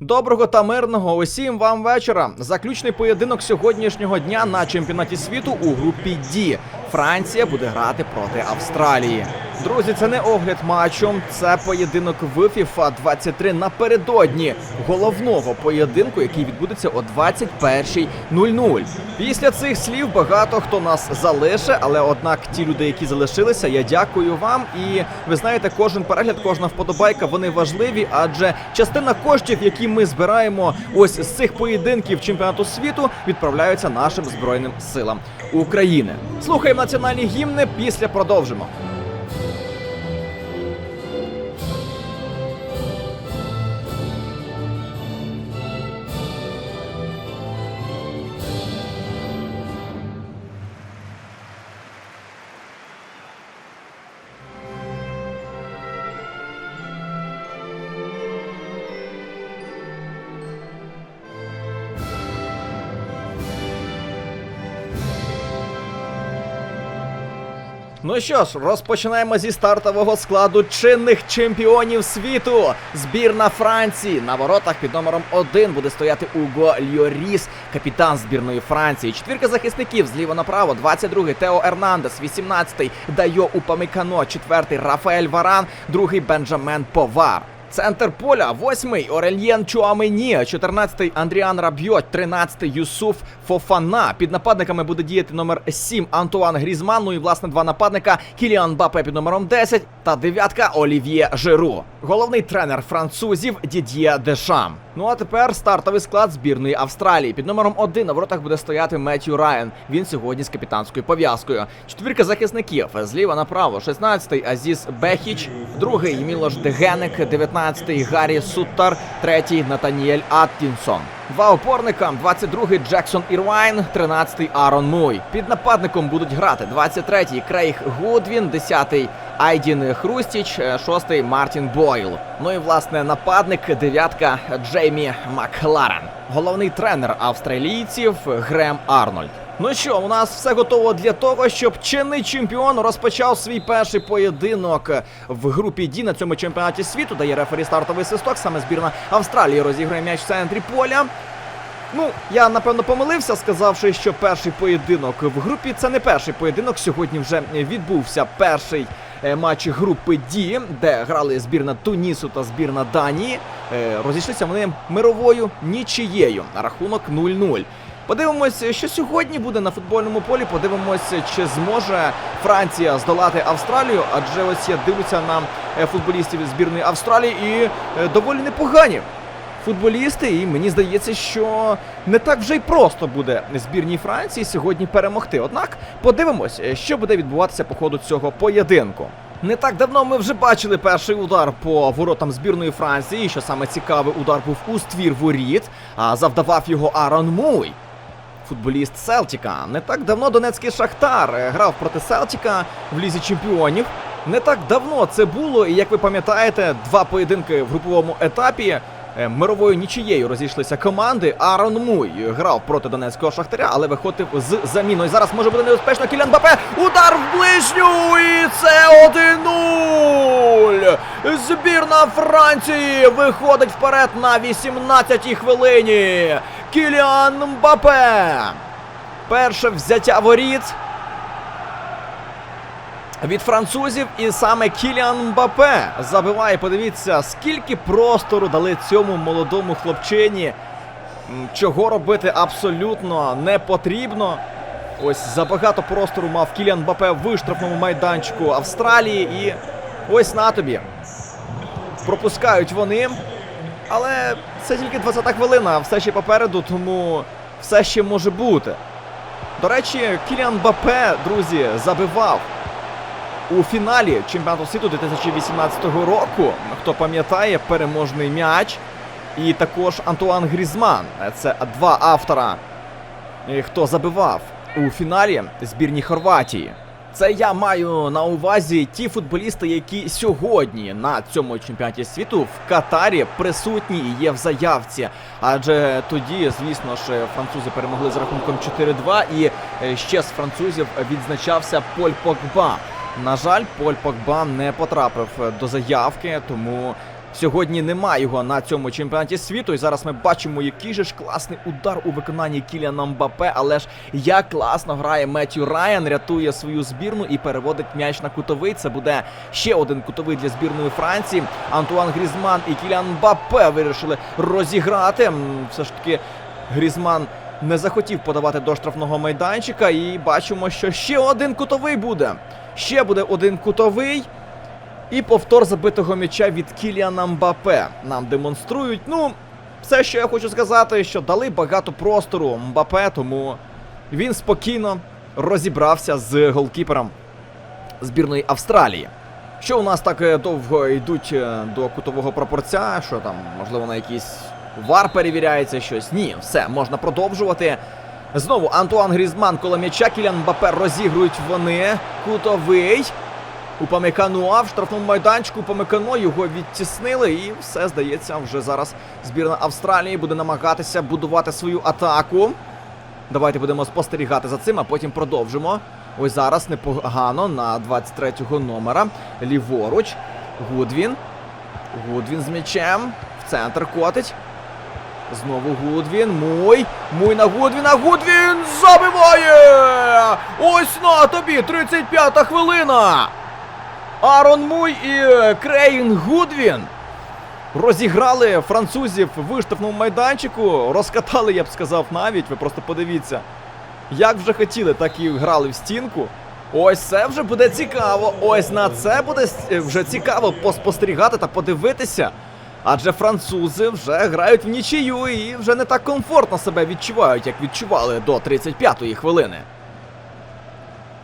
Доброго та мирного усім вам вечора. Заключний поєдинок сьогоднішнього дня на чемпіонаті світу у групі D. Франція буде грати проти Австралії. Друзі, це не огляд матчу, це поєдинок в FIFA 23 напередодні головного поєдинку, який відбудеться о 21.00. Після цих слів багато хто нас залише, але однак ті люди, які залишилися, я дякую вам. І ви знаєте, кожен перегляд, кожна вподобайка, вони важливі, адже частина коштів, які ми збираємо ось з цих поєдинків чемпіонату світу, відправляються нашим збройним силам України. Слухаємо національні гімни. Після продовжимо. Ну що ж, розпочинаємо зі стартового складу чинних чемпіонів світу. Збірна Франції на воротах під номером 1 буде стояти Уго Льоріс, капітан збірної Франції. Четвірка захисників зліва направо. 22-й Тео Ернандес, 18-й Дайо Упамикано, 4-й Рафаель Варан, другий Бенджамен Повар. Центр поля, восьмий Орельєн Чуамені, 14-й Андріан Рабьот, 13-й Юсуф Фофана. Під нападниками буде діяти номер 7 Антуан Грізман. Ну і власне два нападника Кіліан Бапе під номером 10 та дев'ятка Олів'є Жиру. Головний тренер французів Дід'є Дешам. Ну а тепер стартовий склад збірної Австралії. Під номером 1 на воротах буде стояти Меттью Райан. Він сьогодні з капітанською пов'язкою. Четвірка захисників зліва направо. 16-й Азіс Бехіч, другий Мілош Дегенек, 19-й Гаррі Суттар, третій Натаніель Аттінсон. Два опорника, 22-й Джексон Ірвайн, 13-й Арон Муй. Під нападником будуть грати 23-й Крейг Гудвін, 10-й Айдін Хрустіч, 6-й Мартін Бойл. Ну і власне нападник, дев'ятка Джеймі Макларен. Головний тренер австралійців Грем Арнольд. Ну що, у нас все готово для того, щоб чинний чемпіон розпочав свій перший поєдинок в групі Ді на цьому чемпіонаті світу. Дає рефері стартовий свисток. Саме збірна Австралії розігрує м'яч в центрі поля. Ну, я напевно помилився, сказавши, що перший поєдинок в групі це не перший поєдинок. Сьогодні вже відбувся перший е, матч групи Ді, де грали збірна Тунісу та збірна Данії. Е, Розійшлися вони мировою нічією на рахунок 0-0. Подивимось, що сьогодні буде на футбольному полі. Подивимось, чи зможе Франція здолати Австралію. Адже ось я дивлюся на е, футболістів збірної Австралії і е, доволі непогані футболісти, і мені здається, що не так вже й просто буде збірній Франції сьогодні перемогти. Однак подивимось, що буде відбуватися по ходу цього поєдинку. Не так давно ми вже бачили перший удар по воротам збірної Франції. Що саме цікавий удар був у ствір воріт, а завдавав його Арон Муй. Футболіст Селтіка. Не так давно Донецький Шахтар е, грав проти Селтіка в лізі чемпіонів. Не так давно це було, і як ви пам'ятаєте, два поєдинки в груповому етапі е, мировою нічією розійшлися команди. Арон Муй грав проти Донецького Шахтаря, але виходив з заміною. Зараз може бути небезпечно Кілян Бапе. Удар в ближню! І це 1-0! Збірна Франції виходить вперед на 18-й хвилині. Кіліан Мбапе. Перше взяття воріт від французів, і саме Кіліан Мбапе забиває. Подивіться, скільки простору дали цьому молодому хлопчині. Чого робити абсолютно не потрібно. Ось забагато простору мав Кіліан Мбапе в штрафному майданчику Австралії. І ось на тобі. Пропускають вони. Але це тільки 20-та хвилина, все ще попереду, тому все ще може бути. До речі, Кіліан Бапе, друзі, забивав у фіналі чемпіонату світу 2018 року. Хто пам'ятає, переможний м'яч. І також Антуан Грізман. Це два автора, хто забивав у фіналі збірні Хорватії. Це я маю на увазі ті футболісти, які сьогодні на цьому чемпіонаті світу в Катарі присутні і є в заявці. Адже тоді, звісно ж, французи перемогли з рахунком 4-2, і е, ще з французів відзначався Поль Погба. На жаль, Поль Погба не потрапив до заявки, тому Сьогодні немає його на цьому чемпіонаті світу. І зараз ми бачимо, який же ж класний удар у виконанні Кіліана Мбапе. Але ж як класно грає Меттю Райан, рятує свою збірну і переводить м'яч на кутовий. Це буде ще один кутовий для збірної Франції. Антуан Грізман і Кіліан Мбапе вирішили розіграти. Все ж таки, Грізман не захотів подавати до штрафного майданчика. І бачимо, що ще один кутовий буде. Ще буде один кутовий. І повтор забитого м'яча від Кіліана Мбапе. Нам демонструють. Ну, все, що я хочу сказати, що дали багато простору Мбапе, тому він спокійно розібрався з голкіпером збірної Австралії. Що у нас так е, довго йдуть е, до кутового прапорця? Що там, можливо, на якийсь вар перевіряється щось? Ні, все, можна продовжувати. Знову Антуан Грізман коло м'яча, Кілян Мбапе розігрують вони. Кутовий. У Памекануа в штрафному майданчику Памекано його відтіснили, і все здається, вже зараз збірна Австралії буде намагатися будувати свою атаку. Давайте будемо спостерігати за цим, а потім продовжимо. Ось зараз непогано на 23-го номера. Ліворуч. Гудвін. Гудвін з м'ячем. В центр котить. Знову Гудвін. Муй. Муй на Гудвіна. Гудвін забиває! Ось на тобі! 35-та хвилина! Арон Муй і е, Крейн Гудвін розіграли французів в виштовхному майданчику, розкатали, я б сказав, навіть. Ви просто подивіться. Як вже хотіли, так і грали в стінку. Ось це вже буде цікаво. Ось на це буде е, вже цікаво поспостерігати та подивитися. Адже французи вже грають в нічию і вже не так комфортно себе відчувають, як відчували до 35-ї хвилини.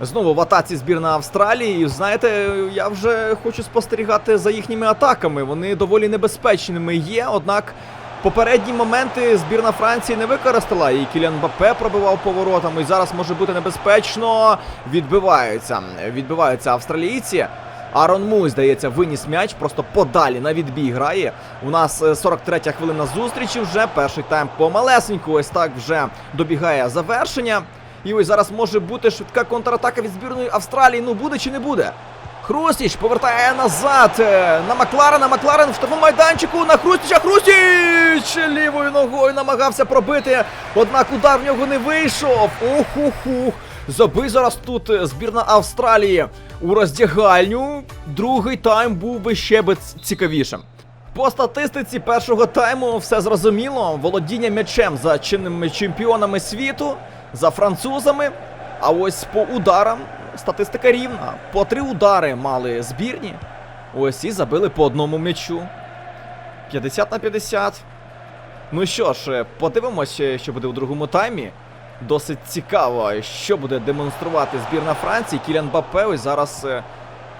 Знову в атаці збірна Австралії. Знаєте, я вже хочу спостерігати за їхніми атаками. Вони доволі небезпечними є, однак попередні моменти збірна Франції не використала. І Кілян Бапе пробивав поворотом. І зараз може бути небезпечно. Відбиваються. Відбиваються австралійці. Арон Муй, здається, виніс м'яч, просто подалі на відбій грає. У нас е, 43 хвилина зустрічі вже. Перший тайм помалесеньку. Ось так вже добігає завершення. І ось зараз може бути швидка контратака від збірної Австралії. Ну буде чи не буде? Хрустіч повертає назад е, на Макларена. Макларен в штрафному майданчику на Хрустіча. Хрустіч лівою ногою намагався пробити. Однак удар в нього не вийшов. Ох-ох-ох. Забий зараз тут е, збірна Австралії у роздягальню. Другий тайм був би ще би цікавішим. По статистиці першого тайму все зрозуміло. Володіння м'ячем за чинними чемпіонами світу, за французами. А ось по ударам статистика рівна. По три удари мали збірні. Ось і забили по одному м'ячу. 50 на 50. Ну що ж, е, подивимося, що буде у другому таймі. Досить цікаво, що буде демонструвати збірна Франції. Кілян Бапе ось зараз е,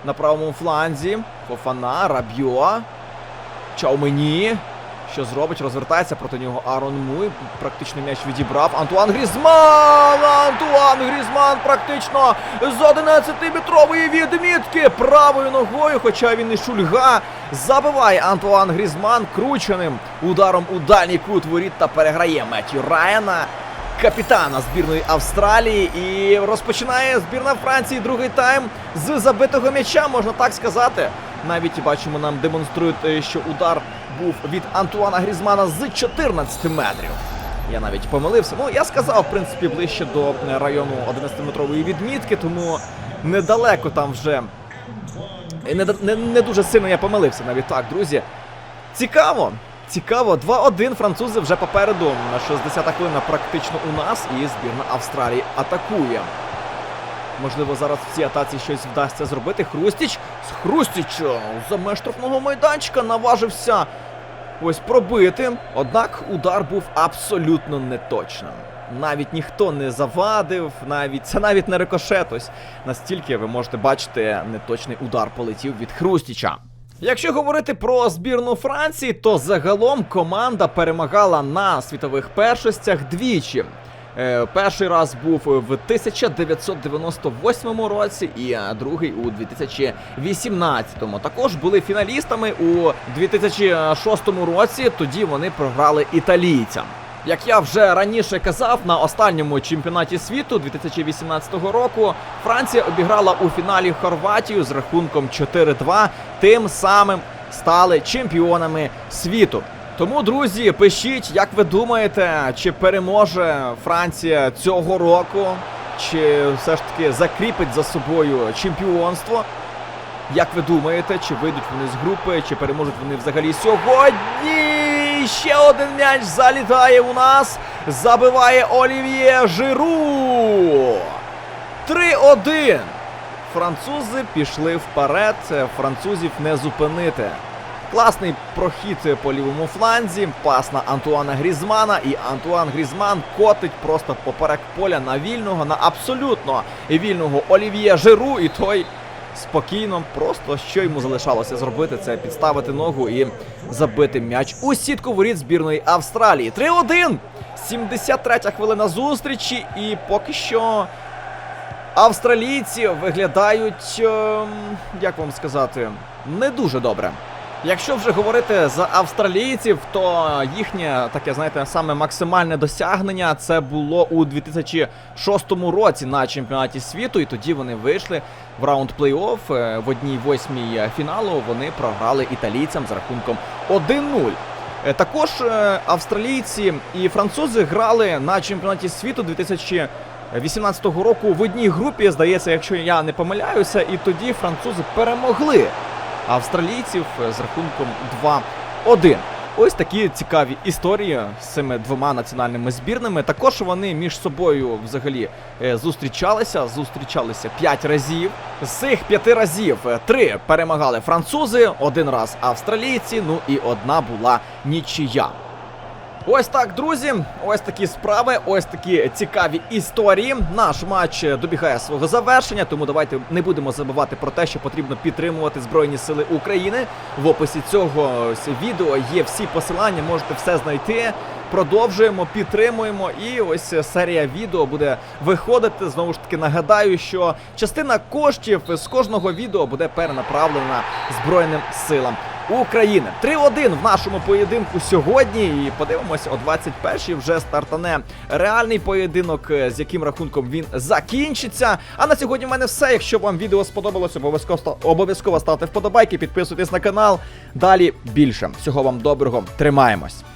на правому фланзі. Фофана, Рабьо. Чаумені. Що зробить? Розвертається проти нього Арон Муй. Практично м'яч відібрав. Антуан Грізман! Антуан Грізман практично з 11-метрової відмітки правою ногою, хоча він і шульга. Забиває Антуан Грізман крученим ударом у дальній кут воріт та переграє Меттю Райана. Капітана збірної Австралії і розпочинає збірна Франції другий тайм з забитого м'яча, можна так сказати. Навіть бачимо, нам демонструють, е, що удар був від Антуана Грізмана з 14 метрів. Я навіть помилився. Ну, я сказав, в принципі, ближче до е, району 11-метрової відмітки, тому недалеко там вже. е, Не, не, не дуже сильно я помилився навіть так, друзі. Цікаво. Цікаво, 2-1 французи вже попереду. 60-та хвилина практично у нас, і збірна Австралії атакує. Можливо, зараз в цій атаці щось вдасться зробити. Хрустіч з Хрустіча за меж штрафного майданчика наважився ось пробити. Однак удар був абсолютно неточним. Навіть ніхто не завадив, навіть це навіть не рикошет. Ось настільки ви можете бачити, неточний удар полетів від Хрустіча. Якщо говорити про збірну Франції, то загалом команда перемагала на світових першостях двічі. Е, перший раз був в 1998 році, і е, другий у 2018. Також були фіналістами у 2006 році. Тоді вони програли італійцям. Як я вже раніше казав, на останньому чемпіонаті світу 2018 року Франція обіграла у фіналі Хорватію з рахунком 4-2, тим самим стали чемпіонами світу. Тому, друзі, пишіть, як ви думаєте, чи переможе Франція цього року, чи все ж таки закріпить за собою чемпіонство. Як ви думаєте, чи вийдуть вони з групи, чи переможуть вони взагалі сьогодні? Ще один м'яч залітає у нас. Забиває Олів'є Жиру. 3-1. Французи пішли вперед. Французів не зупинити. Класний прохід по лівому фланзі, пас на Антуана Грізмана, і Антуан Грізман котить просто поперек поля на вільного, на абсолютно вільного Олів'є Жиру, і той спокійно, просто що йому залишалося зробити, це підставити ногу і забити м'яч у сітку воріт збірної Австралії. 3-1! 73 хвилина зустрічі, і поки що австралійці виглядають, ем, як вам сказати, не дуже добре. Якщо вже говорити за австралійців, то їхнє таке, знаєте, саме максимальне досягнення це було у 2006 році на чемпіонаті світу, і тоді вони вийшли в раунд плей-офф. Е, В одній восьмій фіналу вони програли італійцям з рахунком 1-0. Е, Також е, австралійці і французи грали на чемпіонаті світу 2018 року в одній групі, здається, якщо я не помиляюся, і тоді французи перемогли австралійців е, з рахунком 2-1. Ось такі цікаві історії з цими двома національними збірними. Також вони між собою взагалі е, зустрічалися, зустрічалися 5 разів. З цих п'яти разів е, три перемагали французи, один раз австралійці, ну і одна була нічия. Ось так, друзі. Ось такі справи, ось такі цікаві історії. Наш матч добігає свого завершення, тому давайте не будемо забувати про те, що потрібно підтримувати Збройні Сили України. В описі цього відео є всі посилання, можете все знайти. Продовжуємо, підтримуємо, і ось серія відео буде виходити. Знову ж таки, нагадаю, що частина коштів з кожного відео буде перенаправлена Збройним силам України. 3-1 в нашому поєдинку сьогодні. І подивимося, о 21-й вже стартане реальний поєдинок, е, з яким рахунком він закінчиться. А на сьогодні в мене все. Якщо вам відео сподобалось, обов'язково обов'язково ставте вподобайки, підписуйтесь на канал. Далі більше. Всього вам доброго. Тримаємось.